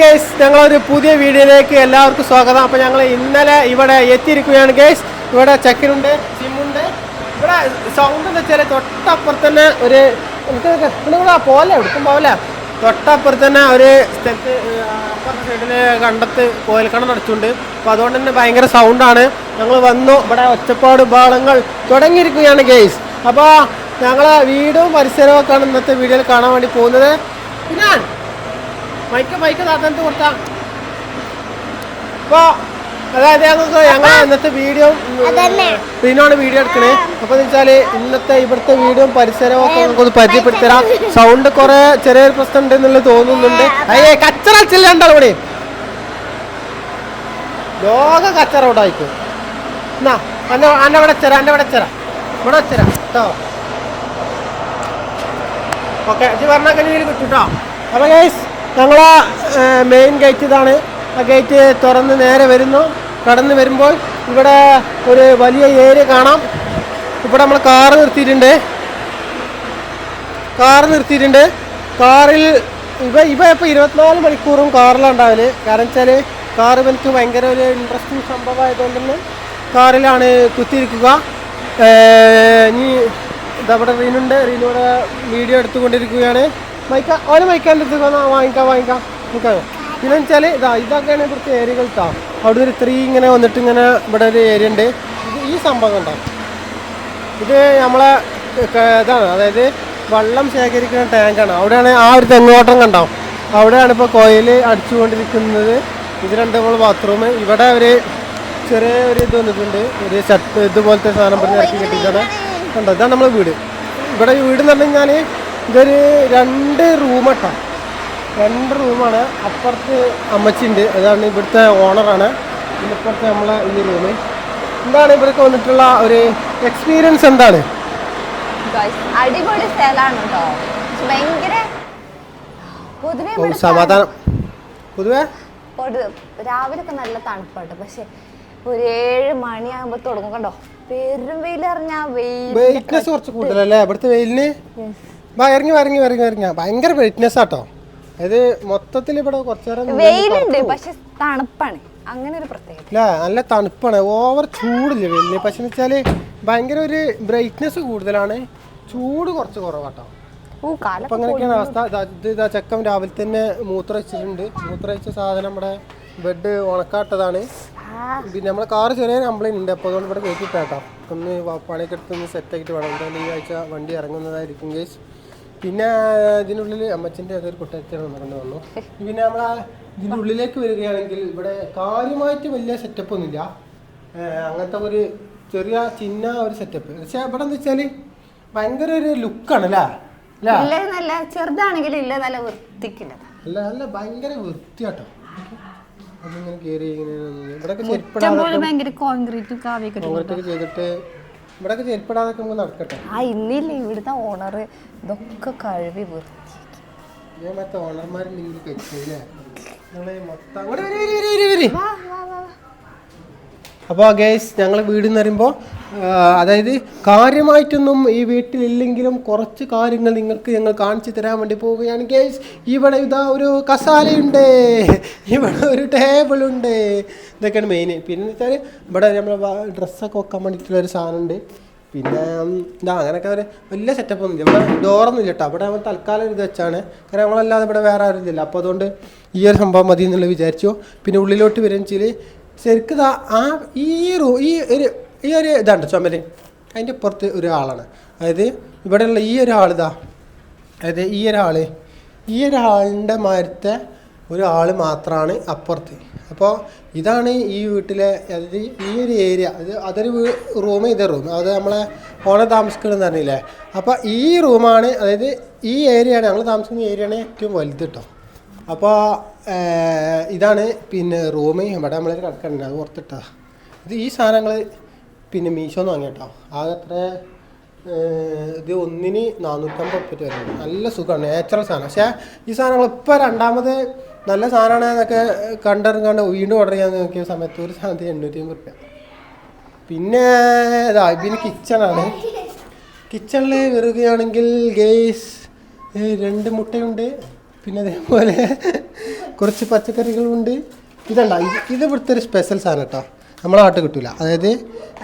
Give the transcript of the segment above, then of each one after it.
Guys ഞങ്ങളൊരു പുതിയ വീഡിയോയിലേക്ക് എല്ലാവർക്കും സ്വാഗതം. അപ്പോൾ ഞങ്ങൾ ഇന്നലെ ഇവിടെ എത്തിയിരിക്കുകയാണ് ഗേസ് ഇവിടെ ചക്കിനുണ്ട് സിമ്മുണ്ട്. ഇവിടെ സൗണ്ട് എന്ന് വെച്ചാൽ തൊട്ടപ്പുറത്ത് തന്നെ ഒരു ഇവിടെ പോലെ എടുക്കും പോലെ. തൊട്ടപ്പുറത്ത് തന്നെ ഒരു സ്ഥലത്ത് അപ്പുറത്തെ സൈഡിൽ കണ്ടത്ത് കോയൽക്കണം നടച്ചുണ്ട് അപ്പോൾ അതുകൊണ്ട് തന്നെ ഭയങ്കര സൗണ്ടാണ് ഞങ്ങൾ വന്നു ഇവിടെ ഒച്ചപ്പാട് ബാളങ്ങൾ തുടങ്ങിയിരിക്കുകയാണ് ഗേസ് അപ്പോൾ ഞങ്ങളെ വീടും പരിസരവും ഒക്കെയാണ് ഇന്നത്തെ വീഡിയോയിൽ കാണാൻ വേണ്ടി പോകുന്നത്. പിന്നെ മൈക്ക് മൈക്ക് താത്തനത്ത് കൊടുത്താ. അപ്പോൾ അതായത് ഞങ്ങൾക്ക് ഞങ്ങൾ ഇന്നത്തെ വീഡിയോ പിന്നോട് വീഡിയോ എടുക്കണേ. അപ്പോൾ എന്ന് വെച്ചാൽ ഇന്നത്തെ ഇവിടുത്തെ വീഡിയോ പരിസരവും ഒക്കെ നമുക്കൊന്ന് പരിചയപ്പെടുത്തരാം. സൗണ്ട് കുറെ ചെറിയൊരു പ്രശ്നം ഉണ്ട് എന്നുള്ളത് തോന്നുന്നുണ്ട് അയ്യേ കച്ചറ ചെല്ലാണ്ടാവും ഇവിടെ ലോക കച്ചറ ഇവിടെ ആയിക്കോ. എന്നാ അന്ന അന്ന ഇവിടെ ചെറ അന്ന ഇവിടെ ചെറ. ഇവിടെ ചെറ കേട്ടോ. ഓക്കെ ഇത് പറഞ്ഞാൽ കഴിഞ്ഞാൽ കിട്ടും കേട്ടോ. അപ്പോൾ ഗൈസ് ഞങ്ങളെ മെയിൻ ഗേറ്റ് ഇതാണ്. ആ ഗേറ്റ് തുറന്ന് നേരെ വരുന്നു. കടന്ന് വരുമ്പോൾ ഇവിടെ ഒരു വലിയ ഏരിയ കാണാം. ഇവിടെ നമ്മൾ കാർ നിർത്തിയിട്ടുണ്ട്. കാർ നിർത്തിയിട്ടുണ്ട്. കാറിൽ ഇവ ഇവ ഇപ്പോൾ ഇരുപത്തിനാല് മണിക്കൂറും കാറിലാണ് ഉണ്ടാവൽ. കാരണം വെച്ചാൽ കാർ എനിക്ക് ഭയങ്കര ഒരു ഇൻട്രസ്റ്റിംഗ് സംഭവമായതുകൊണ്ട് കാറിലാണ് കുത്തിയിരിക്കുക. ഇനി ഇതവിടെ റീനുണ്ട്. റീനൂടെ വീഡിയോ എടുത്തുകൊണ്ടിരിക്കുകയാണ്. മൈക്ക ഓരോ മൈക്കാന്റെ അടുത്ത് വന്നാൽ വാങ്ങിക്കാം വാങ്ങിക്കാം. നോക്കാം പിന്നെ വെച്ചാൽ ഇതാ ഇതൊക്കെയാണ് ഇവിടുത്തെ ഏരിയകൾ കേട്ടോ അവിടെ ഒരു ത്രീ ഇങ്ങനെ വന്നിട്ട് ഇങ്ങനെ ഇവിടെ ഒരു ഏരിയ ഉണ്ട്. ഇത് ഈ സംഭവം ഉണ്ടോ ഇത് നമ്മളെ ഇതാണ്. അതായത് വെള്ളം ശേഖരിക്കുന്ന ടാങ്കാണ്. അവിടെയാണ് ആ ഒരു തെങ്ങോട്ടം കണ്ടോ? അവിടെയാണ് ഇപ്പോൾ കോയിൽ അടിച്ചുകൊണ്ടിരിക്കുന്നത്. ഇത് രണ്ട് നമ്മൾ ബാത്റൂം. ഇവിടെ ഒരു ചെറിയ ഒരു ഇത് വന്നിട്ടുണ്ട്. ഒരു ഷട്ട് ഇതുപോലത്തെ സാധനം പറഞ്ഞ് ഇറക്കി കെട്ടിയിട്ടാണ്. കണ്ടോ? ഇതാണ് നമ്മളെ വീട്. ഇവിടെ വീട് എന്ന് പറഞ്ഞു കഴിഞ്ഞാൽ ഇതൊരു രണ്ട് റൂമട്ടോ രണ്ട് റൂമാണ് അപ്പുറത്ത് അമ്മച്ചിണ്ട് അതാണ് ഇവിടുത്തെ ഓണറാണ് പിന്നെ ഇപ്പുറത്തെ നമ്മളെ ഈ റൂം എന്താണ് ഇവർക്ക് വന്നിട്ടുള്ള ഒരു എക്സ്പീരിയൻസ് എന്താണ്? അടിപൊളി സ്ഥലമാണ് കേട്ടോ. ഭയങ്കര പൊതുവെ ഓ, സമാധാനം. പൊതുവേ? പൊതു രാവിലെ ഒക്കെ നല്ല തണുപ്പാട്ടോ. പക്ഷെ ഒരു ഏഴ് മണിയാകുമ്പോ തുടങ്ങും കണ്ടോ പെരും വെയിൽ അറിഞ്ഞാ വെയിൽ വെയിറ്റ്നസ് കുറച്ച് കൂടുതലല്ലേ? ഇവിടുത്തെ വെയിലിന്? ഇറങ്ങി ഇറങ്ങി ഇറങ്ങി ഇറങ്ങി ഭയങ്കര വെയിറ്റ്നെസ് ആട്ടോ. അതായത് മൊത്തത്തിൽ ഇവിടെ കുറച്ചേരം വെയിലുണ്ട് പക്ഷെ തണുപ്പാണ്. അങ്ങനെ ഒരു പ്രത്യേകത. നല്ല തണുപ്പാണ്. ഓവർ ചൂടില്ല വെയിലിന്? പക്ഷെ എന്ന് വെച്ചാൽ ഭയങ്കര ഒരു ബ്രൈറ്റ്നെസ് കൂടുതലാണ്. ചൂട് കുറച്ച് കുറവാട്ടോ. അപ്പൊ അങ്ങനെയൊക്കെയാണ് അവസ്ഥ. ഇതാ ഇത് ഇതാ ചെക്കൻ രാവിലെ തന്നെ മൂത്ര വെച്ചിട്ടുണ്ട് മൂത്ര വെച്ച സാധനം നമ്മുടെ ബെഡ് ഉണക്കാട്ടതാണ് പിന്നെ നമ്മളെ കാറ് ചെറിയ കംപ്ലൈന്റ് ഉണ്ട്. അപ്പോൾ അതുകൊണ്ട് ഇവിടെ കയറ്റിട്ടാട്ടോ ഒന്ന് പണിയൊക്കെ എടുത്ത് ഒന്ന് സെറ്റ് ആക്കിയിട്ട് വേണം. എന്തായാലും ഈ ആഴ്ച വണ്ടി ഇറങ്ങുന്നതായിരിക്കും കേസ് പിന്നെ ഇതിനുള്ളിൽ അമ്മച്ചിന്റെ അതൊരു കുട്ടയത്തിയാണ് നടന്നു വന്നു. പിന്നെ നമ്മളെ ഇതിന്റെ ഉള്ളിലേക്ക് വരികയാണെങ്കിൽ ഇവിടെ കാര്യമായിട്ട് വലിയ സെറ്റപ്പ് ഒന്നുമില്ല. അങ്ങനത്തെ ഒരു ചെറിയ ചിന്ന ഒരു സെറ്റപ്പ് പക്ഷേ ഇവിടെ എന്താ വെച്ചാൽ ഭയങ്കര ഒരു ലുക്കാണ് അല്ലേ? ഇല്ല നല്ല ചെറുതാണെങ്കിലും ഇല്ല നല്ല വൃത്തിക്കില്ല. അല്ല നല്ല ഭയങ്കര വൃത്തിയാട്ടോ. അതിങ്ങനെ കയറി ഇങ്ങനെ ഭയങ്കര കോൺക്രീറ്റ് കോൺക്രീറ്റ് ചെയ്തിട്ട് ചെരുപ്പിടാതൊക്കെ നമുക്ക് നടക്കട്ടെ. ആ ഇന്നില്ല ഇവിടുത്തെ ഓണർ ഇതൊക്കെ കഴുകി വൃത്തി ഞാൻ മറ്റേ ഞങ്ങൾ മൊത്തം അങ്ങോട്ട് വരി വരി വരി വരി വരി. അപ്പോൾ ഗേസ് ഞങ്ങൾ വീട് എന്ന് പറയുമ്പോൾ അതായത് കാര്യമായിട്ടൊന്നും ഈ വീട്ടിലില്ലെങ്കിലും കുറച്ച് കാര്യങ്ങൾ നിങ്ങൾക്ക് ഞങ്ങൾ കാണിച്ചു തരാൻ വേണ്ടി പോവുകയാണ്. ഗേസ് ഇവിടെ ഇതാ ഒരു കസാലയുണ്ട്. ഇവിടെ ഒരു ടേബിളുണ്ട്. ഇതൊക്കെയാണ് മെയിൻ പിന്നെ വെച്ചാൽ ഇവിടെ നമ്മൾ ഡ്രസ്സൊക്കെ വെക്കാൻ വേണ്ടിയിട്ടുള്ള ഒരു സാധനമുണ്ട്. പിന്നെ ഇതാ അങ്ങനെയൊക്കെ ഒരു വലിയ സെറ്റപ്പ് ഒന്നും ഇല്ല. ഇവിടെ ഡോറൊന്നും ഇല്ല കേട്ടോ അവിടെ നമ്മൾ തൽക്കാലം ഇത് വെച്ചാണ്. കാരണം നമ്മളല്ലാതെ ഇവിടെ വേറെ ആരും ഇല്ല. അപ്പോൾ അതുകൊണ്ട് ഈ ഒരു സംഭവം മതി എന്നുള്ളത് വിചാരിച്ചു. പിന്നെ ഉള്ളിലോട്ട് വരും വെച്ചാൽ ശരിക്കും ആ ഈ റൂ ഈ ഒരു ഈ ഒരു ഇതാണ് ചുമര്. അതിന്റെ പുറത്ത് ഒരാളാണ്. അതായത് ഇവിടെയുള്ള ഈ ഒരാൾ ഇതാ. അതായത് ഈ ഒരാൾ ഈ ഒരാളിന്റെ മാരത്തെ ഒരാൾ മാത്രമാണ് അപ്പുറത്ത്. അപ്പോൾ ഇതാണ് ഈ വീട്ടിലെ അതായത് ഈ ഒരു ഏരിയ. അത് അതൊരു റൂം ഇതേ റൂം അത് നമ്മളെ ഓണം താമസിക്കണമെന്ന് പറഞ്ഞില്ലേ? അപ്പോൾ ഈ റൂമാണ് അതായത് ഈ ഏരിയയാണ്. ഞങ്ങൾ താമസിക്കുന്ന ഏരിയയാണ് ഏറ്റവും വലുത് കേട്ടോ അപ്പോൾ ഇതാണ് പിന്നെ റൂം ഇവിടെ നമ്മളൊരു കിടക്കണ്ട അത് പുറത്തിട്ടാ ഇത് ഈ സാധനങ്ങൾ പിന്നെ മീഷോന്ന് വാങ്ങിയിട്ടോ. ആകെ അത്ര ഇത് ഒന്നിന് നാനൂറ്റമ്പത് ഉറുപ്പിക വരുന്നത് നല്ല സുഖമാണ് നാച്ചുറൽ സാധനം. പക്ഷേ ഈ സാധനങ്ങൾ ഇപ്പോൾ രണ്ടാമത് നല്ല സാധനമാണ് എന്നൊക്കെ കണ്ടിറങ്ങാണ്ട് വീണ്ടും ഓർഡർ ചെയ്യാൻ നോക്കിയ സമയത്ത് ഒരു സാധനത്തിന് എണ്ണൂറ്റി അമ്പത് റുപ്യ പിന്നെ ഇതാ പിന്നെ കിച്ചണാണ് കിച്ചണിൽ വരികയാണെങ്കിൽ ഗേസ് രണ്ട് മുട്ടയുണ്ട്. പിന്നെ അതേപോലെ കുറച്ച് പച്ചക്കറികളുണ്ട്. ഇതല്ല ഇത് ഇത് ഇവിടുത്തെ ഒരു സ്പെഷ്യൽ സാധനം കേട്ടോ. നമ്മളെ നാട്ടിൽ കിട്ടൂല. അതായത്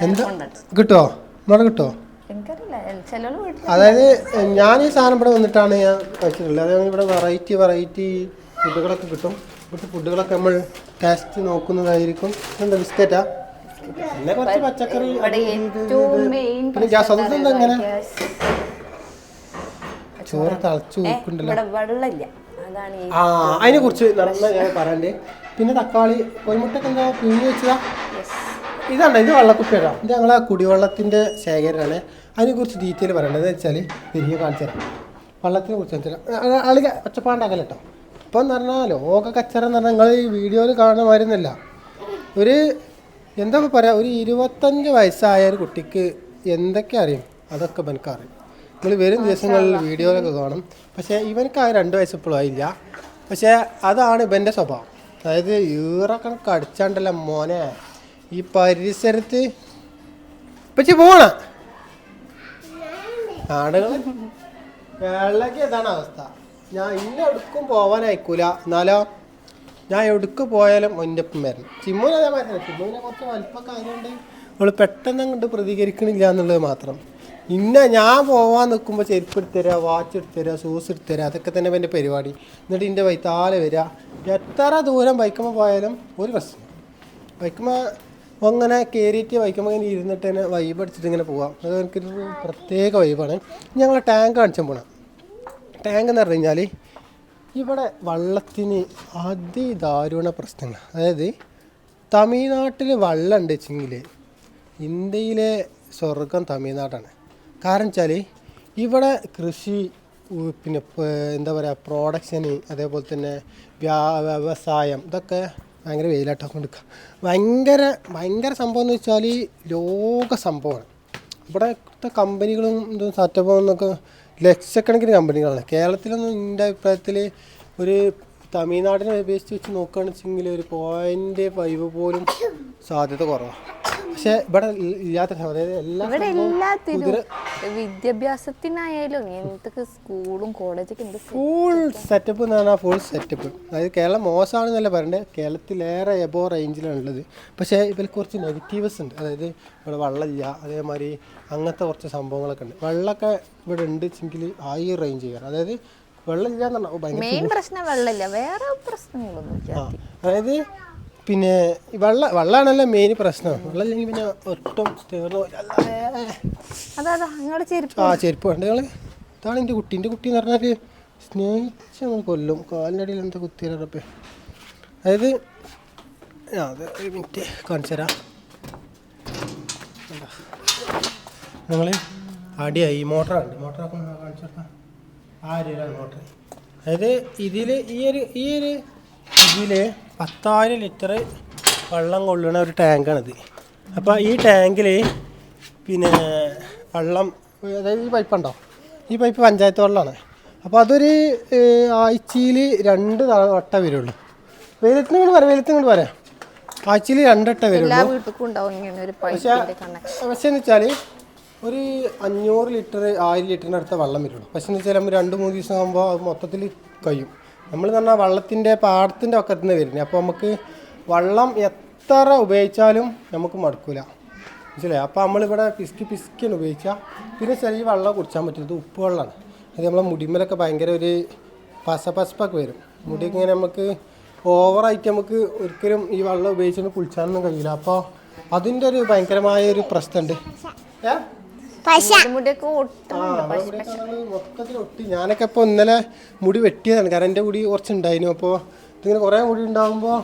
എന്താ കിട്ടുമോ നമ്മളെ കിട്ടുമോ അതായത് ഞാൻ ഈ സാധനം ഇവിടെ വന്നിട്ടാണ് ഞാൻ കഴിച്ചിട്ടുള്ളത് അതായത് ഇവിടെ വെറൈറ്റി വെറൈറ്റി ഫുഡുകളൊക്കെ കിട്ടും. ഇവിടുത്തെ ഫുഡുകളൊക്കെ നമ്മൾ ടേസ്റ്റ് നോക്കുന്നതായിരിക്കും. എന്താ ബിസ്ക്കറ്റാ പിന്നെ കുറച്ച് പച്ചക്കറി പിന്നെ ഗ്യാസ് അതെന്താ ഇങ്ങനെ? ചോറ് തളച്ചു ആ അതിനെ കുറിച്ച് നടന്ന ഞാൻ പറയണ്ടേ. പിന്നെ തക്കാളി കോഴിമുട്ടൊക്കെ എന്താ പിഴിഞ്ഞ് വെച്ചതാ? ഇതാണ് ഇത് വെള്ളക്കുപ്പിയാണ് ഇത് ഞങ്ങളെ കുടിവെള്ളത്തിന്റെ ശേഖരമാണ് അതിനെക്കുറിച്ച് ഡീറ്റെയിൽ പറയേണ്ടത് വെച്ചാൽ തിരികെ കാണിച്ചു തരാം. വെള്ളത്തിനെ കുറിച്ച് വെച്ചാൽ അളിക ഒച്ചപ്പാണ്ടാക്കല കേട്ടോ ഇപ്പം എന്ന് പറഞ്ഞാൽ ലോക കച്ചറ എന്ന് പറഞ്ഞാൽ നിങ്ങൾ ഈ വീഡിയോയിൽ കാണുന്ന മാതിരിയൊന്നുമല്ല. ഒരു എന്താ പറയുക പറയാ ഒരു ഇരുപത്തഞ്ച് വയസ്സായ ഒരു കുട്ടിക്ക് എന്തൊക്കെ അറിയും? അതൊക്കെ ഇവനക്ക് അറിയും. നിങ്ങൾ വരും ദിവസങ്ങളിൽ വീഡിയോയിലൊക്കെ കാണും. പക്ഷേ ഇവനക്ക് ആ രണ്ട് വയസ്സിപ്പോഴും ആയില്ല. പക്ഷേ അതാണ് ഇവന്റെ സ്വഭാവം. അതായത് ഈറൊക്കെ കടിച്ചാണ്ടല്ല മോനെ. ഈ പരിസരത്ത്. പക്ഷെ പോണ. ആടുകൾ വെള്ളക്ക് ഇതാണ് അവസ്ഥ. ഞാൻ ഇന്ന എടുക്കും പോവാൻ അയക്കൂല എന്നാലോ ഞാൻ എവിടേക്ക് പോയാലും എന്റെ ഒപ്പം വരണം ചിമ്മുവിന് അതേ മാതിരി ചിമ്മുവിനെ കുറച്ച് വലിപ്പമൊക്കെ ആയതുകൊണ്ട് അവൾ പെട്ടെന്ന് അങ്ങോട്ട് പ്രതികരിക്കണില്ല എന്നുള്ളത് മാത്രം. ഇന്ന ഞാൻ പോവാൻ നിൽക്കുമ്പോൾ ചെരുപ്പ് എടുത്തുതരാ വാച്ച് എടുത്തുതരാ ഷൂസ് എടുത്തുതരാ അതൊക്കെ തന്നെ എന്റെ പരിപാടി. എന്നിട്ട് എന്റെ വൈത്താലെ വരിക എത്ര ദൂരം ബൈക്കുമ്പോൾ പോയാലും ഒരു പ്രശ്നം ബൈക്കുമ്പോൾ അങ്ങനെ കയറിയിട്ട് ബൈക്കുമ്പോൾ ഇങ്ങനെ ഇരുന്നിട്ട് തന്നെ വൈബ് അടിച്ചിട്ട് ഇങ്ങനെ പോവാം. അത് എനിക്കൊരു പ്രത്യേക വൈബാണ് ഞങ്ങൾ ടാങ്ക് കാണിച്ചാൽ പോകണം ടാങ്ക് എന്ന് പറഞ്ഞു കഴിഞ്ഞാൽ ഇവിടെ വള്ളത്തിന് അതിദാരുണ പ്രശ്നങ്ങൾ അതായത് തമിഴ്നാട്ടിൽ വള്ളം ഉണ്ട് വെച്ചെങ്കിൽ ഇന്ത്യയിലെ സ്വർഗം തമിഴ്നാടാണ്. കാരണം വെച്ചാൽ ഇവിടെ കൃഷി പിന്നെ എന്താ പറയുക പ്രൊഡക്ഷൻ അതേപോലെ തന്നെ വ്യാ വ്യവസായം ഇതൊക്കെ ഭയങ്കര വെയിലാട്ടം കൊടുക്കുക ഭയങ്കര ഭയങ്കര സംഭവം എന്ന് വെച്ചാൽ ലോക സംഭവമാണ്. ഇവിടുത്തെ കമ്പനികളും ഇതും സെറ്റപ്പും എന്നൊക്കെ ലക്ഷക്കണക്കിന് കമ്പനികളാണ്. കേരളത്തിലൊന്നും എന്റെ അഭിപ്രായത്തിൽ ഒരു തമിഴ്നാടിനെ അപേക്ഷിച്ച് വെച്ച് നോക്കുകയാണെന്ന് വെച്ചെങ്കിൽ ഒരു പോയിന്റ് ഫൈവ് പോലും സാധ്യത കുറവാണ് പക്ഷേ ഇവിടെ ഇല്ലാത്ത അതായത് എല്ലാ ഇവിടെ എല്ലാത്തിനും വിദ്യാഭ്യാസത്തിനായാലും എന്തൊക്കെ സ്കൂളും കോളേജൊക്കെ ഉണ്ട് ഫുൾ സെറ്റപ്പ് എന്ന് പറഞ്ഞാൽ ഫുൾ സെറ്റപ്പ് അതായത് കേരളം മോശമാണെന്നല്ല പറയണ്ടേ? കേരളത്തിലേറെ എബോ റേഞ്ചിലാണ് ഉള്ളത്. പക്ഷേ ഇവർ കുറച്ച് നെഗറ്റീവ്സ് ഉണ്ട്. അതായത് ഇവിടെ വെള്ളമില്ല അതേമാതിരി അങ്ങനത്തെ കുറച്ച് സംഭവങ്ങളൊക്കെ ഉണ്ട്. വെള്ളമൊക്കെ ഇവിടെ ഉണ്ട് വെച്ചെങ്കിൽ ഹൈ റേഞ്ച് ചെയ്യാറ് അതായത് വെള്ളമില്ല മെയിൻ പ്രശ്നം വെള്ളമില്ല. വേറെ പ്രശ്നങ്ങളൊന്നും അതായത് പിന്നെ വെള്ള വെള്ളമാണല്ലോ മെയിൻ പ്രശ്നം. വെള്ളം പിന്നെ ഒട്ടും തീർന്നു ചെരുപ്പ് ആ ചെരുപ്പ് വേണ്ട ഞങ്ങൾ ഇതാണ് എന്റെ കുട്ടി. എന്റെ കുട്ടി എന്ന് പറഞ്ഞാൽ സ്നേഹിച്ച് നമ്മൾ കൊല്ലും. കാലിന്റെ അടിയിൽ എന്താ കുത്തിയറപ്പേ അതായത് അത് ഒരു മിനിറ്റ് കാണിച്ചു തരാം. ഞങ്ങൾ അടിയായി മോട്ടറുണ്ട് മോട്ടറൊക്കെ കാണിച്ചു കൊടുക്കാം. ആ അങ്ങോട്ട് അതായത് ഇതിൽ ഈ ഒരു ഈ ഒരു ഇതിൽ പത്തായിരം ലിറ്റർ വെള്ളം കൊള്ളുന്ന ഒരു ടാങ്കാണിത്. അപ്പോൾ ഈ ടാങ്കിൽ പിന്നെ വെള്ളം അതായത് ഈ പൈപ്പ് ഉണ്ടോ? ഈ പൈപ്പ് പഞ്ചായത്ത് വെള്ളമാണ് അപ്പോൾ അതൊരു ആഴ്ചയിൽ രണ്ട് തവണ വട്ടം വരുള്ളൂ. വെയിലത്തിന് കൊണ്ട് പറയാം വെയിലത്തിന് കൊണ്ട് പറയാം ആഴ്ചയിൽ രണ്ടെട്ട വരുള്ളൂ. പക്ഷേ വീട്ടിലും ഉണ്ടാവും ഇങ്ങനെ ഒരു പൈപ്പിന്റെ കണക്ഷൻ. പക്ഷേ എന്ന് വെച്ചാൽ ഒരു അഞ്ഞൂറ് ലിറ്റർ ആയിരം ലിറ്ററിന്റെ അടുത്ത വെള്ളം വരുള്ളൂ പക്ഷേ എന്ന് വെച്ചാൽ രണ്ട് മൂന്ന് ദിവസം ആകുമ്പോൾ അത് മൊത്തത്തിൽ കഴിയും. നമ്മൾ എന്ന് പറഞ്ഞാൽ വെള്ളത്തിന്റെ പാടത്തിന്റെ ഒക്കെ നിന്ന് വരുന്നത് അപ്പോൾ നമുക്ക് വെള്ളം എത്ര ഉപയോഗിച്ചാലും നമുക്ക് മടുക്കില്ല മനസ്സിലായി? അപ്പോൾ നമ്മളിവിടെ പിസ്കി പിസ്ക്കിയാണ് ഉപയോഗിക്കുക. പിന്നെ ചെറിയ വെള്ളം കുടിച്ചാൻ പറ്റുന്നത് ഉപ്പ് വെള്ളമാണ്. അത് നമ്മളെ മുടിമലൊക്കെ ഭയങ്കര ഒരു പസപസപ്പൊക്കെ വരും. മുടിയൊക്കെ ഇങ്ങനെ നമുക്ക് ഓവറായിട്ട് നമുക്ക് ഒരിക്കലും ഈ വെള്ളം ഉപയോഗിച്ചുകൊണ്ട് കുളിച്ചാനൊന്നും കഴിയില്ല. അപ്പോൾ അതിന്റെ ഒരു ഭയങ്കരമായ ഒരു പ്രശ്നമുണ്ട്. ഏ? മുടിയൊക്കെ മൊത്തത്തിൽ ഒട്ടി. ഞാനൊക്കെ ഇപ്പോൾ ഇന്നലെ മുടി വെട്ടിയതാണ്. കാരണം എന്റെ മുടി കുറച്ചുണ്ടായിരുന്നു. അപ്പോൾ ഇതിങ്ങനെ കുറേ മുടി ഉണ്ടാകുമ്പോൾ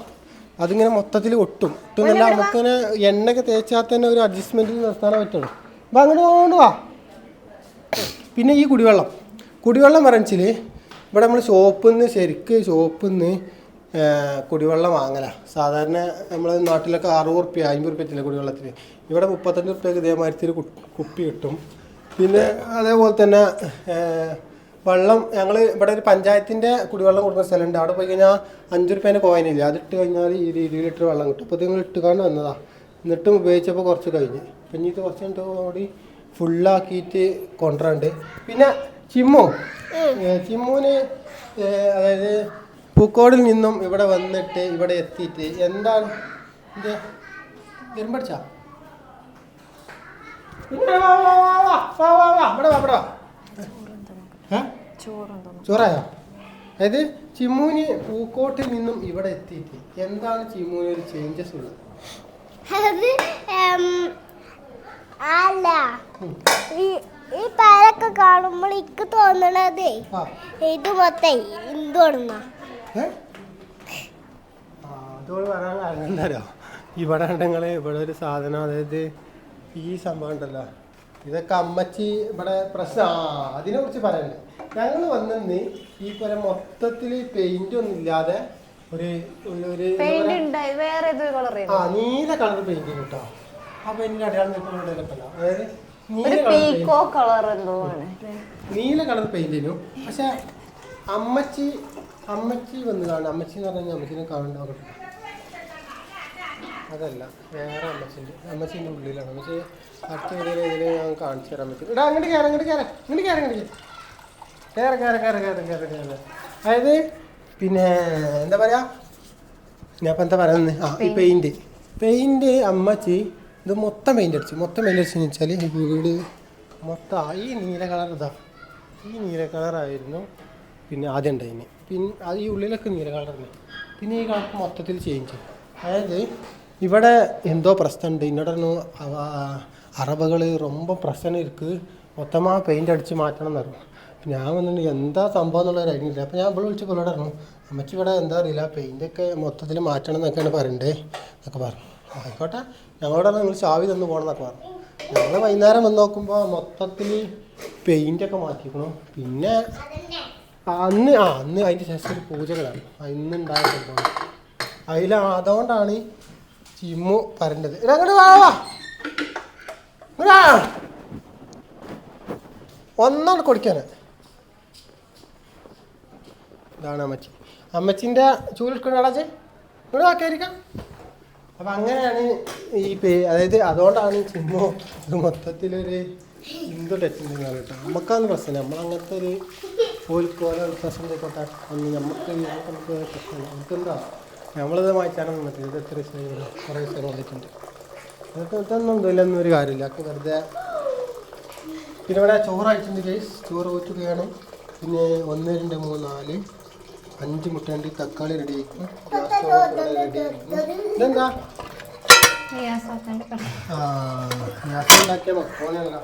അതിങ്ങനെ മൊത്തത്തിൽ ഒട്ടും. ഒട്ടുന്നല്ല നമുക്കിങ്ങനെ എണ്ണയൊക്കെ തേച്ചാൽ തന്നെ ഒരു അഡ്ജസ്റ്റ്മെന്റിൽ നിർത്താനേ പറ്റുള്ളൂ. അപ്പം അങ്ങനെ കൊണ്ട് വാ. പിന്നെ ഈ കുടിവെള്ളം. കുടിവെള്ളം പറഞ്ഞാൽ ഇവിടെ നമ്മൾ ഷോപ്പിൽ നിന്ന് ശരിക്ക് ഷോപ്പിൽ നിന്ന് കുടിവെള്ളം വാങ്ങല. സാധാരണ നമ്മൾ നാട്ടിലൊക്കെ അറുപത് റുപ്യ അമ്പത് റുപ്യ കുടിവെള്ളത്തിന്. ഇവിടെ മുപ്പത്തഞ്ച് റുപ്യക്ക് ഇതേമാതിരി ഒരു കുപ്പി കിട്ടും. പിന്നെ അതേപോലെ തന്നെ വെള്ളം ഞങ്ങൾ ഇവിടെ ഒരു പഞ്ചായത്തിന്റെ കുടിവെള്ളം കൊടുക്കുന്ന സ്ഥലമുണ്ട്. അവിടെ പോയി കഴിഞ്ഞാൽ അഞ്ച് റുപ്യേന്റെ കോയിനില്ല അത് ഇട്ട് കഴിഞ്ഞാൽ ഈ ഇരുപത് ലിറ്റർ വെള്ളം കിട്ടും. അപ്പോൾ നിങ്ങൾ ഇട്ടുകാണ്ട് വന്നതാണ് എന്നിട്ടും ഉപയോഗിച്ചപ്പോൾ കുറച്ച് കഴിഞ്ഞ്. പിന്നെ ഇത് കുറച്ച് കൂടി ഫുള്ളാക്കിയിട്ട് കൊണ്ടുവരണ്ട്. പിന്നെ ചിമ്മു. ചിമ്മുവിന് അതായത് പൂക്കോടിൽ നിന്നും ഇവിടെ വന്നിട്ട് ഇവിടെ എത്തിയിട്ട് എന്താണ്? ഇത് എരുമ്പടിച്ചാ? ചോറായോ? അതായത് ചിമ്മൂന് പൂക്കോട്ടിൽ നിന്നും ഇവിടെ എത്തിയിട്ട് എന്താണ് ചിമ്മൂന് ഒരു ചേഞ്ചസ് ഉള്ളത്? അല്ല. ഈ പേരൊക്കെ കാണുമ്പോൾ എനിക്ക് തോന്നണതേ ഇത് മൊത്തം എന്തുകൊണ്ടാ അതോട് പറയാൻ കാരണം എന്താ ഇവിടെ ഉണ്ടെങ്കിൽ ഇവിടെ ഒരു സാധനം അതായത് ഈ സംഭവം ഉണ്ടല്ലോ. ഇതൊക്കെ അമ്മച്ചി ഇവിടെ പ്രശ്നം ആ അതിനെ കുറിച്ച് പറയണ്ടേ. ഞങ്ങൾ വന്നെന്ന് ഈ പോലെ മൊത്തത്തിൽ പെയിന്റ് ഒന്നും ഇല്ലാതെ ഒരു ഒരു- ആ നീല കളർ പെയിന്റ് കിട്ടോ അപ്പൊ എന്റെ അടയാളം നിൽക്കുന്നുണ്ടല്ലോ അതായത് നീല കളർ പെയിന്റിനും പക്ഷെ അമ്മച്ചി അമ്മച്ചി വന്ന് കാണും അമ്മച്ചി എന്ന് പറഞ്ഞാൽ അമ്മച്ചിനെ കാണണ്ട അതല്ല വേറെ അമ്മച്ചിന്റെ അമ്മച്ചിന്റെ ഉള്ളിലാണ്. അമ്മച്ചി അടുത്ത വീഡിയോയിൽ ഇതിൽ ഞാൻ കാണിച്ചു തരാൻ പറ്റും ഇടാ അങ്ങോട്ട് കയറാം അങ്ങോട്ട് കയറാം അങ്ങോട്ട് കയറാം അങ്ങോട്ട് കയറാം കയറാം കയറാം കയറാം കയറാം കയറാം അതായത് പിന്നെ എന്താ പറയുക ഞാൻ ഇപ്പം എന്താ പറയുന്നത് ആ ഈ പെയിന്റ് പെയിന്റ് അമ്മച്ചി ഇത് മൊത്തം പെയിന്റ് അടിച്ചു. മൊത്തം പെയിന്റ് അടിച്ചെന്ന് വെച്ചാൽ വീട് മൊത്തം ഈ നീല കളർ ഇതാ. ഈ നീല കളറായിരുന്നു പിന്നെ ആദ്യം ഉണ്ടായിന് പിന്നെ അത് ഈ ഉള്ളിലൊക്കെ നീല കളറിന് പിന്നെ ഈ കളർ മൊത്തത്തിൽ ചേഞ്ച് അതായത് ഇവിടെ എന്തോ പ്രശ്നമുണ്ട് എന്നോടൊന്നു അറബകൾ ரொம்ப പ്രശ്നം ഇരിക്ക് മൊത്തമാ പെയിൻ്റ് അടിച്ച് മാറ്റണം എന്ന് പറഞ്ഞു അപ്പം ഞാൻ വന്നിട്ട് എന്താ സംഭവം എന്നുള്ളൊരു ഐഡിയ ഇല്ല അപ്പം ഞാൻ ഇവിടെ വിളിച്ച് പുള്ളിയോട് പറഞ്ഞു അമ്മച്ചി ഇവിടെ എന്താ അറിയില്ല പെയിൻ്റൊക്കെ മൊത്തത്തിൽ മാറ്റണം എന്നൊക്കെയാണ് പറയണ്ടേ എന്നൊക്കെ പറഞ്ഞു ആയിക്കോട്ടെ ഞങ്ങളോട് നിങ്ങൾ ചാവി തന്നു പോകണം എന്നൊക്കെ പറഞ്ഞു ഞങ്ങൾ വൈകുന്നേരം വന്ന് നോക്കുമ്പോൾ മൊത്തത്തിൽ പെയിൻ്റൊക്കെ മാറ്റിക്കണം പിന്നെ ആ, അന്ന് ആ അന്ന് അതിന്റെ ശേഷം ഒരു പൂജകളാണ്. ആ, ഇന്ന് ഉണ്ടായ സംഭവം. അതിൽ അതുകൊണ്ടാണ് ചിമ്മു പറഞ്ഞത് അങ്ങോട്ട് വാ വാ. ഒന്നാണ് കൊടുക്കാന്. ഇതാണ് അമ്മച്ചി. അമ്മച്ചിന്റെ ചൂലെടുക്കണ അടാച്ചേ ഇവിടെ വാക്കായിരിക്കാം അപ്പം അങ്ങനെയാണ് ഈ അതായത് അതുകൊണ്ടാണ് ചിമ്മു ഇത് മൊത്തത്തിലൊരു ടച്ചിങ് കേട്ടോ നമുക്കാണ് പ്രശ്നം. നമ്മളങ്ങനത്തെ ഒരു പോലിക്കോല പ്രശ്നം ആയിക്കോട്ടെ ഒന്ന് നമുക്ക് നമുക്ക് പ്രശ്നമില്ല നമുക്കെന്താ നമ്മളിത് വായിച്ചാലും നിന്നിട്ട് ഇത് എത്ര ദിവസം കുറേ ദിവസം വന്നിട്ടുണ്ട്. അതൊക്കെ ഇതൊന്നും ഇതിലൊന്നും ഒരു കാര്യമില്ല. ഒക്കെ വെറുതെ പിന്നെ ഇവിടെ ചോറ് അയച്ചിട്ടുണ്ട് കേസ് ചോറ് ഊറ്റുകയാണ്. പിന്നെ ഒന്ന് രണ്ട് മൂന്ന് നാല് അഞ്ച് മുട്ടയുണ്ട്. തക്കാളി റെഡി ആയിരിക്കും റെഡി ആയിരിക്കും ഇതെന്താ? ആ ഗ്യാസ് ഉണ്ടാക്കിയ മക്കോനല്ല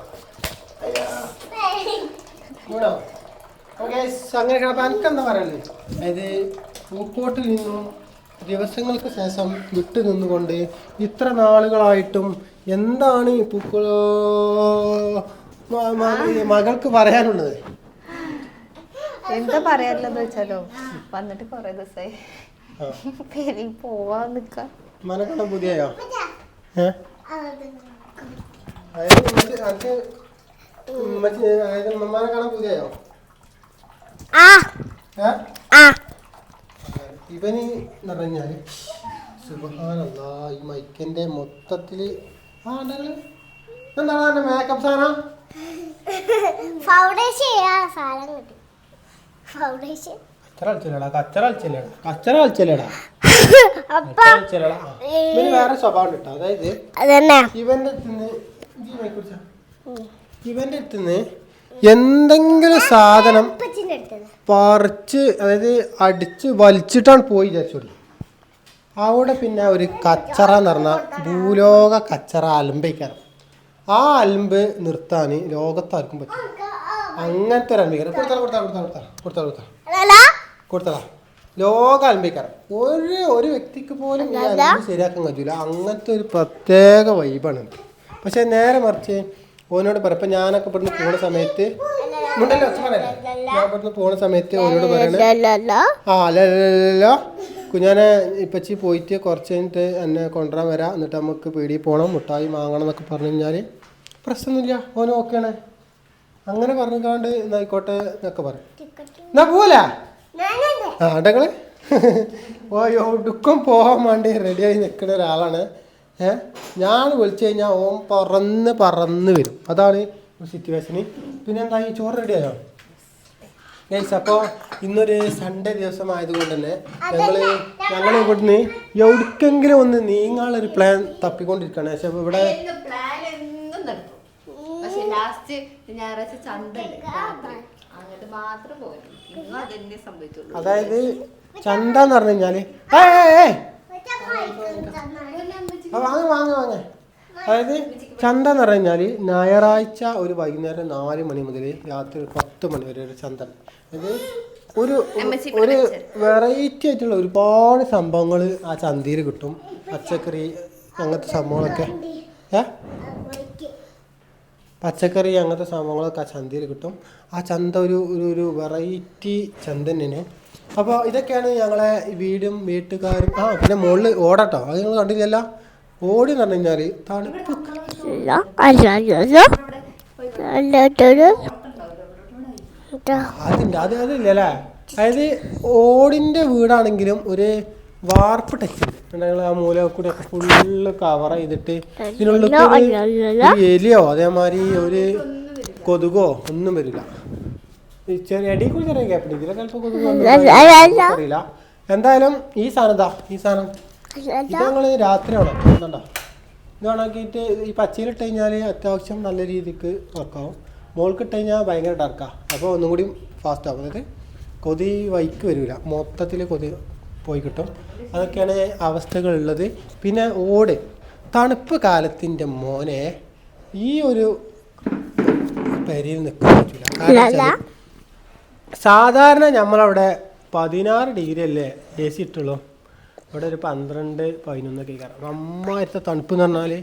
ഓക്കെ അങ്ങനെ അപ്പം എനിക്കെന്താ പറയുന്നത് അതായത് പൂക്കോട്ടിൽ നിന്നും ദിവസങ്ങൾക്ക് ശേഷം വിട്ടു നിന്നുകൊണ്ട് ഇത്ര നാളുകളായിട്ടും എന്താണ് ഈ പൂക്കളോ? മകൾക്ക് പറയാനുള്ളത്? എന്താ പറയാനുള്ളത് വെച്ചാലോ? വന്നിട്ട് കൊറേ ദിവസമായി പോവാ പെരി പോവാൻ നിക്ക. മനക്കണ്ട പുതിയോ ഏ? ഉമ്മമാനെ കാണാൻ ആ. ഇവന് എന്ന് പറഞ്ഞാൽ സുബഹാനല്ലാ ഈ മൈക്കിന്റെ മൊത്തത്തിൽ എന്താണ്? എന്റെ മേക്കപ്പ് സാധനം ഫൗണ്ടേഷൻ വേറെ സ്വഭാവം കിട്ടാ അതായത് ഇവന്റെ ഇവന്റെ അടുത്തുനിന്ന് എന്തെങ്കിലും സാധനം പറിച്ച് അതായത് അടിച്ച് വലിച്ചിട്ടാണ് പോയി വിചാരിച്ചോളി അവിടെ പിന്നെ ഒരു കച്ചറ എന്ന് പറഞ്ഞാൽ ഭൂലോക കച്ചറ അലമ്പയിക്കാരം ആ അലമ്പ് നിർത്താൻ ലോകത്താർക്കും പറ്റും അങ്ങനത്തെ ഒരു അലമ്പിക്കാരം കൊടുത്താൽ കൊടുത്താൽ കൊടുത്താൽ കൊടുത്താൽ കൊടുത്താൽ ലോക അലമ്പിക്കാരം ഒരു ഒരു വ്യക്തിക്ക് പോലും ഈ അലമ്പ് ശരിയാക്കാൻ കഴിയില്ല അങ്ങനത്തെ ഒരു പ്രത്യേക വൈബാണ് പക്ഷെ നേരെ മറിച്ച് ഓനോട് പറ ഇപ്പം ഞാനൊക്കെ ഇവിടുന്ന് പോണ സമയത്ത് മുണ്ടല്ലോ ഒച്ച പറയല്ലേ? ഞാൻ ഇവിടുന്ന് പോണ സമയത്ത് ഓനോട് പറയണേ കുഞ്ഞാന് ആ അല്ലല്ലോ കുഞ്ഞാനെ ഇപ്പച്ചി പോയിട്ട് കുറച്ച് കഴിഞ്ഞിട്ട് എന്നെ കൊണ്ടുവരാൻ വരാം. എന്നിട്ട് നമുക്ക് പീടിയിൽ പോകണം മുട്ടായി വാങ്ങണം എന്നൊക്കെ പറഞ്ഞു കഴിഞ്ഞാൽ പ്രശ്നമൊന്നുമില്ല ഓന് ഓക്കെയാണ് അങ്ങനെ പറഞ്ഞുകൊണ്ട് എന്നായിക്കോട്ടെ എന്നൊക്കെ പറയും. എന്നാ പോവല ആ അടങ്ങൾ. ഓ ഒടുക്കം പോകാൻ വേണ്ടി റെഡിയായി നിൽക്കുന്ന ഒരാളാണ്. ഏ? ഞാൻ വിളിച്ചു കഴിഞ്ഞാൽ ഓൻ പറന്ന് പറന്ന് വരും. അതാണ് സിറ്റുവേഷന് പിന്നെ എന്താ ഈ ചോറ് റെഡിയായോ ഗൈസ് അപ്പോൾ ഇന്നൊരു സൺഡേ ദിവസം ആയതുകൊണ്ട് തന്നെ ഞങ്ങൾ ഞങ്ങൾ ഇവിടുന്ന് എവിടേക്കെങ്കിലും ഒന്ന് നീങ്ങാനുള്ളൊരു പ്ലാൻ തപ്പിക്കൊണ്ടിരിക്കുകയാണ് പക്ഷെ അപ്പോൾ ഇവിടെ അതായത് ചന്ത എന്ന് പറഞ്ഞു കഴിഞ്ഞാൽ വാങ്ങ് വാങ്ങി വാങ്ങി. അതായത് ചന്ത എന്ന് പറഞ്ഞാൽ കഴിഞ്ഞാൽ ഞായറാഴ്ച ഒരു വൈകുന്നേരം നാല് മണി മുതൽ രാത്രി ഒരു പത്ത് മണി വരെ ഒരു ചന്ത. അതായത് ഒരു ഒരു വെറൈറ്റി ആയിട്ടുള്ള ഒരുപാട് സംഭവങ്ങൾ ആ ചന്തയിൽ കിട്ടും. പച്ചക്കറി അങ്ങനത്തെ സംഭവങ്ങളൊക്കെ. ഏ? പച്ചക്കറി അങ്ങനത്തെ സംഭവങ്ങളൊക്കെ ആ ചന്തയിൽ കിട്ടും. ആ ചന്ത ഒരു ഒരു ഒരു വെറൈറ്റി ചന്ത തന്നെയാണ്. അപ്പോൾ ഇതൊക്കെയാണ് ഞങ്ങളെ വീടും വീട്ടുകാരും ആ പിന്നെ മുകളിൽ ഓടട്ടോ. അത് നിങ്ങൾ കണ്ടില്ലല്ലോ ഓടി എന്ന് പറഞ്ഞു കഴിഞ്ഞാൽ തണുപ്പ് അതിന്റെ അത്. അതില്ലല്ലേ അതായത് ഓടിന്റെ വീടാണെങ്കിലും ഒരു വാർപ്പ് ടച്ച് ഞങ്ങൾ ആ മൂല കൂടെ ഫുള്ള് കവർ ചെയ്തിട്ട് ഇതിനുള്ളിൽ എലിയോ അതേമാതിരി ഒരു കൊതുകോ ഒന്നും വരില്ല. ചെറിയ അടി കൂടി ചെറിയ ഗ്യാപ്പ് ഇതിലെ ചിലപ്പോൾ കൊതുക് അറിയില്ല. എന്തായാലും ഈ സാധനം ഇതാ ഈ സാധനം ഇത് രാത്രി രാത്രിയാണ് കണ്ടോ ഇത് ഉണക്കിയിട്ട് ഈ പച്ചയിലിട്ട് കഴിഞ്ഞാൽ അത്യാവശ്യം നല്ല രീതിക്ക് വർക്കാവും മോൾക്ക് ഇട്ട് കഴിഞ്ഞാൽ ഭയങ്കര ഡാർക്കാണ് അപ്പോൾ ഒന്നും കൂടി ഫാസ്റ്റ് ആവും. അതായത് കൊതി വൈക്ക് വരില്ല മൊത്തത്തിൽ കൊതി പോയി കിട്ടും. അതൊക്കെയാണ് അവസ്ഥകളുള്ളത്. പിന്നെ ഓട്. തണുപ്പ് കാലത്തിന്റെ മോനെ ഈ ഒരു പരിയിൽ നിൽക്കാൻ പറ്റില്ല കാരണം സാധാരണ നമ്മളവിടെ പതിനാറ് ഡിഗ്രി അല്ലേ എ സി ഇട്ടുള്ളൂ? ഇവിടെ ഒരു പന്ത്രണ്ട് പതിനൊന്നൊക്കെ കയറാം നന്നായിട്ട് തണുപ്പ് എന്ന് പറഞ്ഞാൽ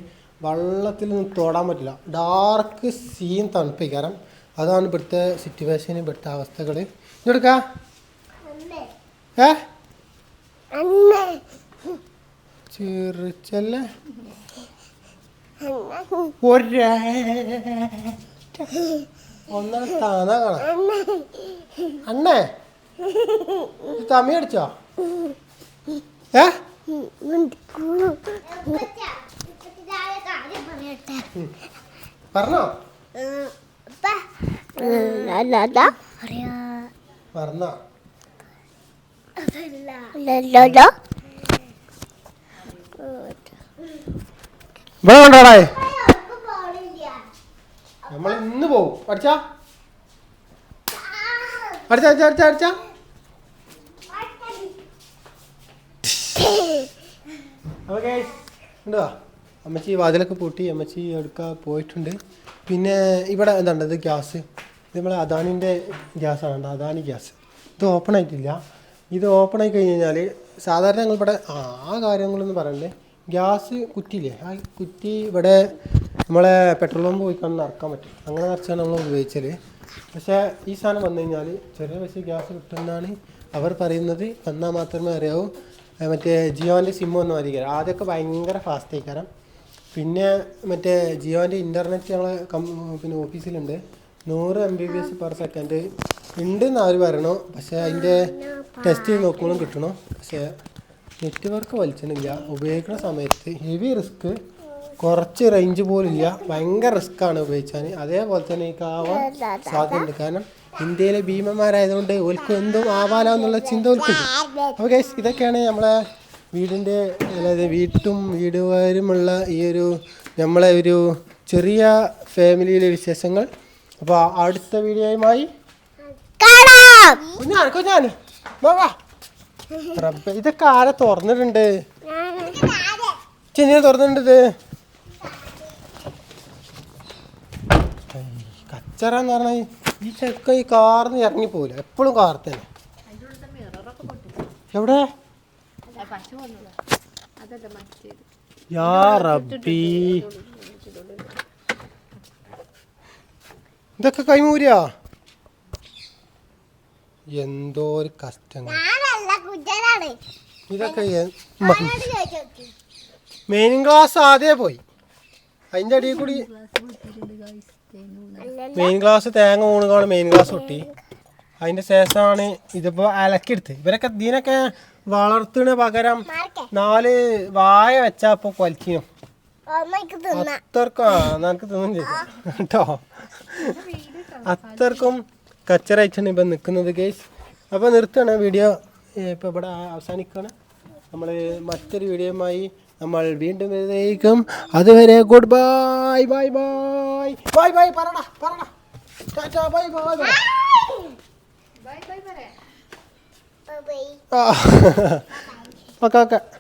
വെള്ളത്തിൽ നിന്ന് തൊടാൻ പറ്റില്ല. ഡാർക്ക് സീൻ തണുപ്പ് കയറാം അതാണ് ഇവിടുത്തെ സിറ്റുവേഷൻ ഇവിടുത്തെ അവസ്ഥകൾ ഇതെടുക്കാ ഏ? ചെറുച്ചല്ലേ? ഒരേ. താനാ കാണാം. അണ്ണേ. തമ്മി അടിച്ചോ? ഏ? പറഞ്ഞോ? പറഞ്ഞോ? ഇവിടെ കൊണ്ടോടേ. നമ്മൾ ഇന്ന് പോവും. അടിച്ചാ അടിച്ചാ അടിച്ചാ അടിച്ചാ അടിച്ചാ അപ്പോൾ ഗൈസ് അമ്മച്ചി വാതിലൊക്കെ പൂട്ടി അമ്മച്ചി എടുക്ക പോയിട്ടുണ്ട്. പിന്നെ ഇവിടെ എന്താണ് ഇത് ഗ്യാസ്? ഇത് നമ്മളെ അദാനിന്റെ ഗ്യാസാണ് അദാനി ഗ്യാസ്. ഇത് ഓപ്പൺ ആയിട്ടില്ല. ഇത് ഓപ്പൺ ആയി കഴിഞ്ഞ് കഴിഞ്ഞാൽ സാധാരണ ഞങ്ങൾ ഇവിടെ ആ കാര്യങ്ങളൊന്നും പറയണ്ടേ. ഗ്യാസ് കുറ്റിയില്ലേ? ആ കുറ്റി ഇവിടെ നമ്മളെ പെട്രോൾ പമ്പ് പോയി കണ്ട് നിറക്കാൻ പറ്റും. അങ്ങനെ നിറച്ചാണ് നമ്മൾ ഉപയോഗിച്ചത് പക്ഷേ ഈ സാധനം വന്നു കഴിഞ്ഞാൽ ചെറിയ പൈസ ഗ്യാസ് കിട്ടുമെന്നാണ് അവർ പറയുന്നത്. വന്നാൽ മാത്രമേ അറിയാവൂ. മറ്റേ ജിയോന്റെ സിം ഒന്നും അധികം ആദ്യമൊക്കെ ഭയങ്കര ഫാസ്റ്റ് ആയിക്കാരം പിന്നെ മറ്റേ ജിയോന്റെ ഇന്റർനെറ്റ് ഞങ്ങൾ കം പിന്നെ ഓഫീസിലുണ്ട് നൂറ് M B B S per second ഉണ്ടെന്ന് അവർ പറയണു. പക്ഷേ അതിന്റെ ടെസ്റ്റ് ചെയ്ത് നോക്കുമ്പോഴും കിട്ടണം. പക്ഷേ നെറ്റ്വർക്ക് വലിച്ചണില്ല. ഉപയോഗിക്കുന്ന സമയത്ത് ഹെവി റിസ്ക് കുറച്ച് റേഞ്ച് പോലും ഇല്ല. ഭയങ്കര റിസ്ക്കാണ് ഉപയോഗിച്ചാൽ അതേപോലെ തന്നെ ഈ ആവാൻ സാധ്യതയുണ്ട്. കാരണം ഇന്ത്യയിലെ ഭീമന്മാരായതുകൊണ്ട് ഓൽക്കും എന്തും ആവാലോ എന്നുള്ള ചിന്ത ഓൽക്കുണ്ട് അപ്പോൾ ഗൈസ് ഇതൊക്കെയാണ് നമ്മളെ വീടിന്റെ അതായത് വീട്ടും വീടുകാരുമുള്ള ഈ ഒരു നമ്മളെ ഒരു ചെറിയ ഫാമിലിയിലെ വിശേഷങ്ങൾ. അപ്പോൾ അടുത്ത വീഡിയോയുമായി കുഞ്ഞാണ് കുഞ്ഞാണ്. റബ്ബേ, ഇതൊക്കെ ആരെ തുറന്നിട്ടുണ്ട്? ചെന്നിനെ തുറന്നിട്ടുണ്ട് കച്ചറ എന്ന് പറഞ്ഞാൽ ഈ ചെക്ക ഈ കാർന്ന് ഇറങ്ങി പോകില്ല എപ്പോഴും കാർത്തന്നെ തന്നെ. എവിടെ? ഇതൊക്കെ കൈമൂരിയാ? എന്തോ ഒരു കഷ്ടങ്ങൾ. ഇതൊക്കെ മെയിൻ ക്ലാസ് ആദ്യമേ പോയി. അതിന്റെ അടിയിൽ കൂടി മെയിൻ ഗ്ലാസ് തേങ്ങ ഊണുകാണ് മെയിൻ ഗ്ലാസ് പൊട്ടി അതിന്റെ ശേഷമാണ് ഇതിപ്പോ അലക്കെടുത്ത് ഇവരൊക്കെ ഇതിനൊക്കെ വളർത്തുന്ന പകരം നാല് വായ വെച്ചാ ഇപ്പൊ കൊലച്ചിനും അത്രക്കും നിനക്ക് തിന്നും ചെയ്തു. കേട്ടോ? അത്രക്കും കച്ചറായിട്ടാണ് ഇപ്പം നിൽക്കുന്നത് ഗേസ് അപ്പോൾ നിർത്തുകയാണ്. വീഡിയോ ഇപ്പോൾ ഇവിടെ അവസാനിക്കുകയാണ്. നമ്മൾ മറ്റൊരു വീഡിയോയുമായി നമ്മൾ വീണ്ടും വരുന്നേക്കും അതുവരെ good bye bye bye bye bye പറടാ പറടാ. Tata bye bye bye bye bye പറയാം ബൈ ആ